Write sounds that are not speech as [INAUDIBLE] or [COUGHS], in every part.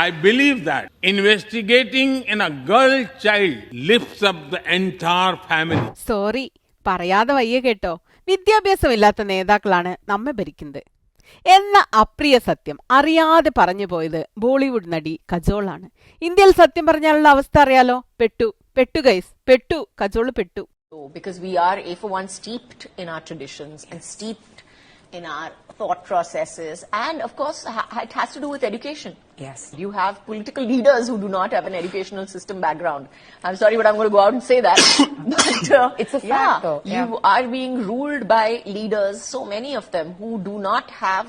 I believe that investigating in a girl child lifts up the entire family. Sorry പറയാതെ വയ്യ കേട്ടോ. വിദ്യാഭ്യാസമില്ലാത്ത നേതാക്കളാണ് നമ്മെ ഭരിക്കുന്നത്. എന്ന അപ്രിയ സത്യം അറിയാതെ പറഞ്ഞു പോയത് ബോളിവുഡ് നടി കജോളാണ് ഇന്ത്യയിൽ സത്യം പറഞ്ഞാലുള്ള അവസ്ഥ അറിയാലോ? പെട്ടു പെട്ടു ഗൈസ് പെട്ടു കജോൾ പെട്ടു. Because we are, A for one, steeped in our traditions and steeped in our thought processes. And of course, ha- it has to do with education. Yes. You have political leaders who do not have an educational system background. I'm sorry, but I'm going to go out and say that. [COUGHS] but uh, It's a fact, yeah, though. you are being ruled by leaders, so many of them, who do not have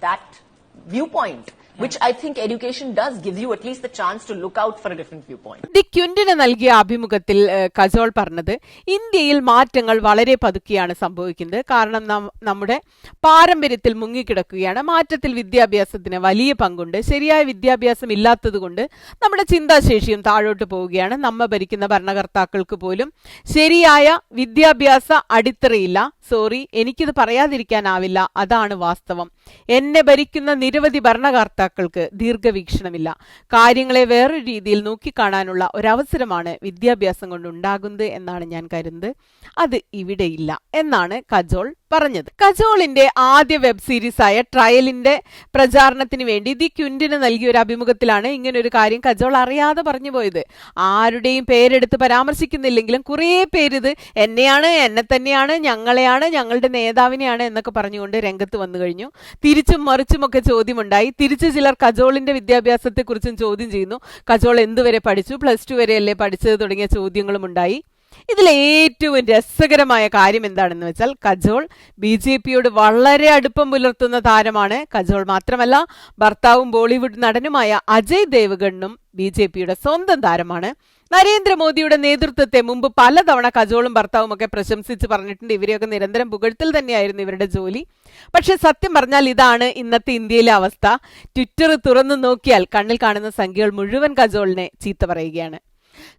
that viewpoint. Which I think education does gives you at least the chance to look out for a different viewpoint. The ക്യുന്റിന് നൽകിയ അഭിമുഖത്തിൽ കസോൾ പറഞ്ഞത് ഇന്ത്യയിൽ മാറ്റങ്ങൾ വളരെ പതുക്കെയാണ് സംഭവിക്കുന്നത്. കാരണം നമ്മുടെ പാരമ്പര്യത്തിൽ മുങ്ങിക്കിടക്കുകയാണ്. മാറ്റത്തിൽ വിദ്യാഭ്യാസത്തിന് വലിയ പങ്കുണ്ട്. ശരിയായ വിദ്യാഭ്യാസം ഇല്ലാത്തതുകൊണ്ട് നമ്മുടെ ചിന്താശേഷിയും താഴോട്ട് പോവുകയാണ്. നമ്മ ഭരിക്കുന്ന ഭരണകർത്താക്കൾക്ക് പോലും ശരിയായ വിദ്യാഭ്യാസ അടിത്തറയില്ല. സോറി എനിക്കിത് പറയാതിരിക്കാനാവില്ല. അതാണ് വാസ്തവം. എന്നെ ഭരിക്കുന്ന നിരവധി ഭരണകർത്താക്കൾക്ക് ദീർഘവീക്ഷണമില്ല. കാര്യങ്ങളെ വേറൊരു രീതിയിൽ നോക്കിക്കാണാനുള്ള ഒരവസരമാണ് വിദ്യാഭ്യാസം കൊണ്ട് ഉണ്ടാകുന്നത് എന്നാണ് ഞാൻ കരുതുന്നത്. അത് ഇവിടെയില്ല. എന്നാണ് കജോൾ പറഞ്ഞത്. കജോളിന്റെ ആദ്യ വെബ് സീരീസായ ട്രയലിന്റെ പ്രചാരണത്തിന് വേണ്ടി ദി ക്യുന്റിന് നൽകിയ ഒരു അഭിമുഖത്തിലാണ് ഇങ്ങനെ ഒരു കാര്യം കജോൾ അറിയാതെ പറഞ്ഞു പോയത്. ആരുടെയും പേരെടുത്ത് പരാമർശിക്കുന്നില്ലെങ്കിലും കുറേ പേര് ഇത് എന്നെയാണ് എന്നെ തന്നെയാണ് ഞങ്ങളെയാണ് ഞങ്ങളുടെ നേതാവിനെയാണ് എന്നൊക്കെ പറഞ്ഞുകൊണ്ട് രംഗത്ത് വന്നു കഴിഞ്ഞു. തിരിച്ചും മറിച്ചുമൊക്കെ ചോദ്യമുണ്ടായി. തിരിച്ച് ചിലർ കജോളിന്റെ വിദ്യാഭ്യാസത്തെക്കുറിച്ചും ചോദ്യം ചെയ്യുന്നു. കജോൾ എന്തുവരെ പഠിച്ചു? പ്ലസ് ടു വരെയല്ലേ പഠിച്ചത് തുടങ്ങിയ ചോദ്യങ്ങളും ഉണ്ടായി ഇതിൽ ഏറ്റവും രസകരമായ കാര്യം എന്താണെന്ന് വെച്ചാൽ കജോൾ ബി ജെ പിയോട് വളരെ അടുപ്പം പുലർത്തുന്ന താരമാണ് കജോൾ മാത്രമല്ല ഭർത്താവും ബോളിവുഡ് നടനുമായ അജയ് ദേവ്ഗണ്ണും ബി ജെ പിയുടെ സ്വന്തം താരമാണ്. നരേന്ദ്രമോദിയുടെ നേതൃത്വത്തെ മുമ്പ് പലതവണ കജോളും ഭർത്താവും ഒക്കെ പ്രശംസിച്ച് പറഞ്ഞിട്ടുണ്ട്. ഇവരെയൊക്കെ നിരന്തരം പുകഴ്ത്തിൽ തന്നെയായിരുന്നു ഇവരുടെ ജോലി. പക്ഷെ സത്യം പറഞ്ഞാൽ ഇതാണ് ഇന്നത്തെ ഇന്ത്യയിലെ അവസ്ഥ. ട്വിറ്റർ തുറന്നു നോക്കിയാൽ കണ്ണിൽ കാണുന്ന സംഖ്യകൾ മുഴുവൻ കജോളിനെ ചീത്ത പറയുകയാണ്.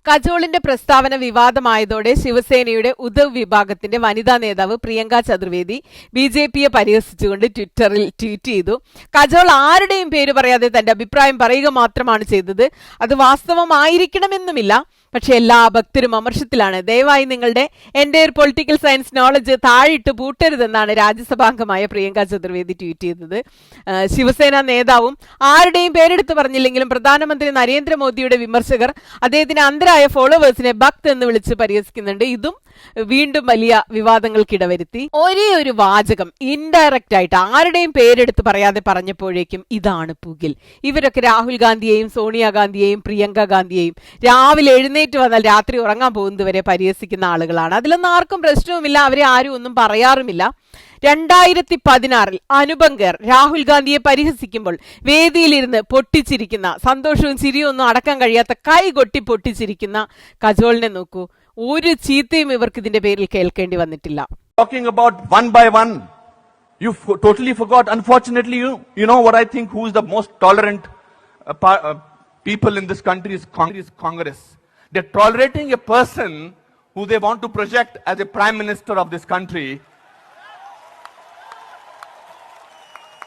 കജോളിന്റെ പ്രസ്താവന വിവാദമായതോടെ ശിവസേനയുടെ ഉദ്ധവ് വിഭാഗത്തിന്റെ വനിതാ നേതാവ് പ്രിയങ്ക ചതുർവേദി ബി ജെ പിയെ പരിഹസിച്ചുകൊണ്ട് ട്വിറ്ററിൽ ട്വീറ്റ് ചെയ്തു. കജോൾ ആരുടെയും പേര് പറയാതെ തന്റെ അഭിപ്രായം പറയുക മാത്രമാണ് ചെയ്തത്. അത് വാസ്തവമായിരിക്കണമെന്നുമില്ല. പക്ഷെ എല്ലാ ഭക്തരും അമർഷത്തിലാണ്. ദയവായി നിങ്ങളുടെ എന്റെ പൊളിറ്റിക്കൽ സയൻസ് നോളജ് താഴിട്ട് പൂട്ടരുതെന്നാണ് രാജ്യസഭാംഗമായ പ്രിയങ്ക ചതുർവേദി ട്വീറ്റ് ചെയ്തത്. ശിവസേന നേതാവും ആരുടെയും പേരെടുത്ത് പറഞ്ഞില്ലെങ്കിലും പ്രധാനമന്ത്രി നരേന്ദ്രമോദിയുടെ വിമർശകർ അദ്ദേഹത്തിന് അന്തരായ ഫോളോവേഴ്സിനെ ഭക്ത് എന്ന് വിളിച്ച് പരിഹസിക്കുന്നുണ്ട്. ഇതും വീണ്ടും വലിയ വിവാദങ്ങൾക്കിടവരുത്തി ഒരേ ഒരു വാചകം ഇൻഡയറക്റ്റ് ആയിട്ട് ആരുടെയും പേരെടുത്ത് പറയാതെ പറഞ്ഞപ്പോഴേക്കും ഇതാണ് പുകിൽ. ഇവരൊക്കെ രാഹുൽ ഗാന്ധിയെയും സോണിയാഗാന്ധിയെയും പ്രിയങ്ക ഗാന്ധിയെയും രാവിലെ എഴുന്നേറ്റ് വന്നാൽ രാത്രി ഉറങ്ങാൻ പോകുന്നതുവരെ പരിഹസിക്കുന്ന ആളുകളാണ് അതിലൊന്നും ആർക്കും പ്രശ്നവുമില്ല അവരെ ആരും ഒന്നും പറയാറുമില്ല രണ്ടായിരത്തി പതിനാറിൽ അനുപങ്കർ രാഹുൽ ഗാന്ധിയെ പരിഹസിക്കുമ്പോൾ വേദിയിലിരുന്ന് പൊട്ടിച്ചിരിക്കുന്ന സന്തോഷവും ചിരിയും ഒന്നും അടക്കാൻ കഴിയാത്ത കൈ കൊട്ടി പൊട്ടിച്ചിരിക്കുന്ന കജോളിനെ നോക്കൂ ഒരു ചീത്തയും ഇവർക്ക് ഇതിന്റെ പേരിൽ കേൾക്കേണ്ടി വന്നിട്ടില്ല talking about one by one. You totally forgot. Unfortunately, you, you know what I think who is the most tolerant uh, uh, people in this country is, congress, Congress. They're tolerating a person who they want to project as a prime minister of this country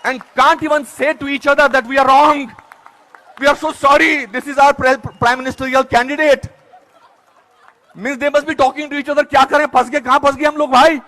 and can't even say to each other that we are wrong. We are so sorry. This is our pre- prime ministerial candidate. Means they must be talking to each other. क्या करें फंस गए कहाँ फंस गए हम लोग भाई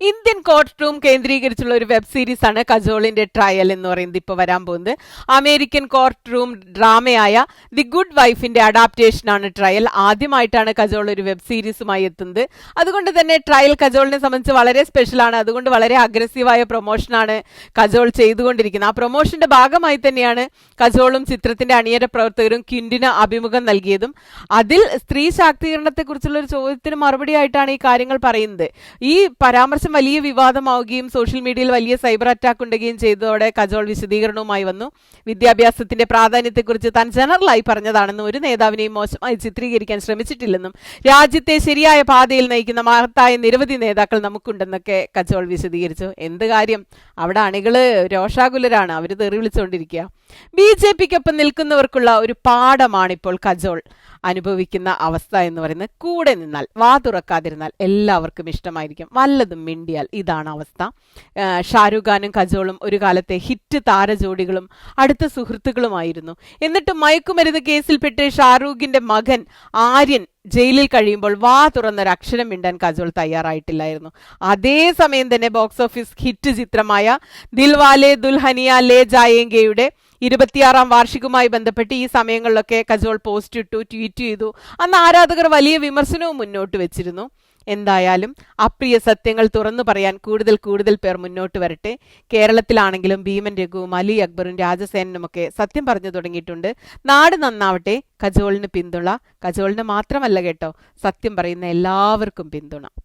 ഇന്ത്യൻ കോർട്ട് റൂം കേന്ദ്രീകരിച്ചുള്ള ഒരു വെബ് സീരീസ് ആണ് കജോളിന്റെ ട്രയൽ എന്ന് പറയുന്നത് ഇപ്പൊ വരാൻ പോകുന്നത്. അമേരിക്കൻ കോർട്ട് റൂം ഡ്രാമയായ ദി ഗുഡ് വൈഫിന്റെ അഡാപ്റ്റേഷൻ ആണ് ട്രയൽ. ആദ്യമായിട്ടാണ് കജോൾ ഒരു വെബ് സീരീസുമായി എത്തുന്നത്. അതുകൊണ്ട് തന്നെ ട്രയൽ കജോളിനെ സംബന്ധിച്ച് വളരെ സ്പെഷ്യൽ ആണ്. അതുകൊണ്ട് വളരെ അഗ്രസീവായ പ്രൊമോഷനാണ് കജോൾ ചെയ്തുകൊണ്ടിരിക്കുന്നത്. ആ പ്രൊമോഷന്റെ ഭാഗമായി തന്നെയാണ് കജോളും ചിത്രത്തിന്റെ അണിയര പ്രവർത്തകരും കിൻഡിന് അഭിമുഖം നൽകിയതും. അതിൽ സ്ത്രീ ശാക്തീകരണത്തെക്കുറിച്ചുള്ള ഒരു ചോദ്യത്തിന് മറുപടിയായിട്ടാണ് ഈ കാര്യങ്ങൾ പറയുന്നത്. ഈ പരാമർശം വലിയ വിവാദമാവുകയും സോഷ്യൽ മീഡിയയിൽ വലിയ സൈബർ അറ്റാക്ക് ഉണ്ടാകുകയും ചെയ്തതോടെ കജോൾ വിശദീകരണവുമായി വന്നു. വിദ്യാഭ്യാസത്തിന്റെ പ്രാധാന്യത്തെക്കുറിച്ച് താൻ ജനറലായി പറഞ്ഞതാണെന്നും ഒരു നേതാവിനെയും മോശമായി ചിത്രീകരിക്കാൻ ശ്രമിച്ചിട്ടില്ലെന്നും രാജ്യത്തെ ശരിയായ പാതയിൽ നയിക്കുന്ന മഹത്തായ നിരവധി നേതാക്കൾ നമുക്കുണ്ടെന്നൊക്കെ കജോൾ വിശദീകരിച്ചു. എന്ത് കാര്യം? അവിടെ അണികൾ രോഷാകുലരാണ്. അവർ തെറി വിളിച്ചുകൊണ്ടിരിക്കുക ബി ജെ പിക്കൊപ്പം നിൽക്കുന്നവർക്കുള്ള ഒരു പാഠമാണിപ്പോൾ കജോൾ. അനുഭവിക്കുന്ന അവസ്ഥ എന്ന് പറയുന്നത് കൂടെ നിന്നാൽ വാതുറക്കാതിരുന്നാൽ എല്ലാവർക്കും ഇഷ്ടമായിരിക്കും. വല്ലതും മിണ്ടിയാൽ ഇതാണ് അവസ്ഥ. ഷാരൂഖ് ഖാനും കജോളും ഒരു കാലത്തെ ഹിറ്റ് താരജോഡികളും അടുത്ത സുഹൃത്തുക്കളുമായിരുന്നു. എന്നിട്ട് മയക്കുമരുന്ന് കേസിൽപ്പെട്ട് ഷാരൂഖിന്റെ മകൻ ആര്യൻ ജയിലിൽ കഴിയുമ്പോൾ വാ തുറന്നൊരു അക്ഷരം മിണ്ടാൻ കജോൾ തയ്യാറായിട്ടില്ലായിരുന്നു. അതേസമയം തന്നെ ബോക്സ് ഓഫീസ് ഹിറ്റ് ചിത്രമായ ദിൽവാലെ ദുൽഹനിയ ലേ ജായേങ്കയുടെ ഇരുപത്തിയാറാം വാർഷികവുമായി ബന്ധപ്പെട്ട് ഈ സമയങ്ങളിലൊക്കെ കജോൾ പോസ്റ്റ് ഇട്ടു ട്വീറ്റ് ചെയ്തു. അന്ന് ആരാധകർ വലിയ വിമർശനവും മുന്നോട്ട് വെച്ചിരുന്നു. എന്തായാലും അപ്രിയ സത്യങ്ങൾ തുറന്നു പറയാൻ കൂടുതൽ കൂടുതൽ പേർ മുന്നോട്ട് വരട്ടെ. കേരളത്തിലാണെങ്കിലും ഭീമൻ രഘുവും അലി അക്ബറും രാജസേനനുമൊക്കെ സത്യം പറഞ്ഞു തുടങ്ങിയിട്ടുണ്ട്. നാട് നന്നാവട്ടെ. കജോളിന് പിന്തുണ. കജോളിന് മാത്രമല്ല കേട്ടോ സത്യം പറയുന്ന എല്ലാവർക്കും പിന്തുണ.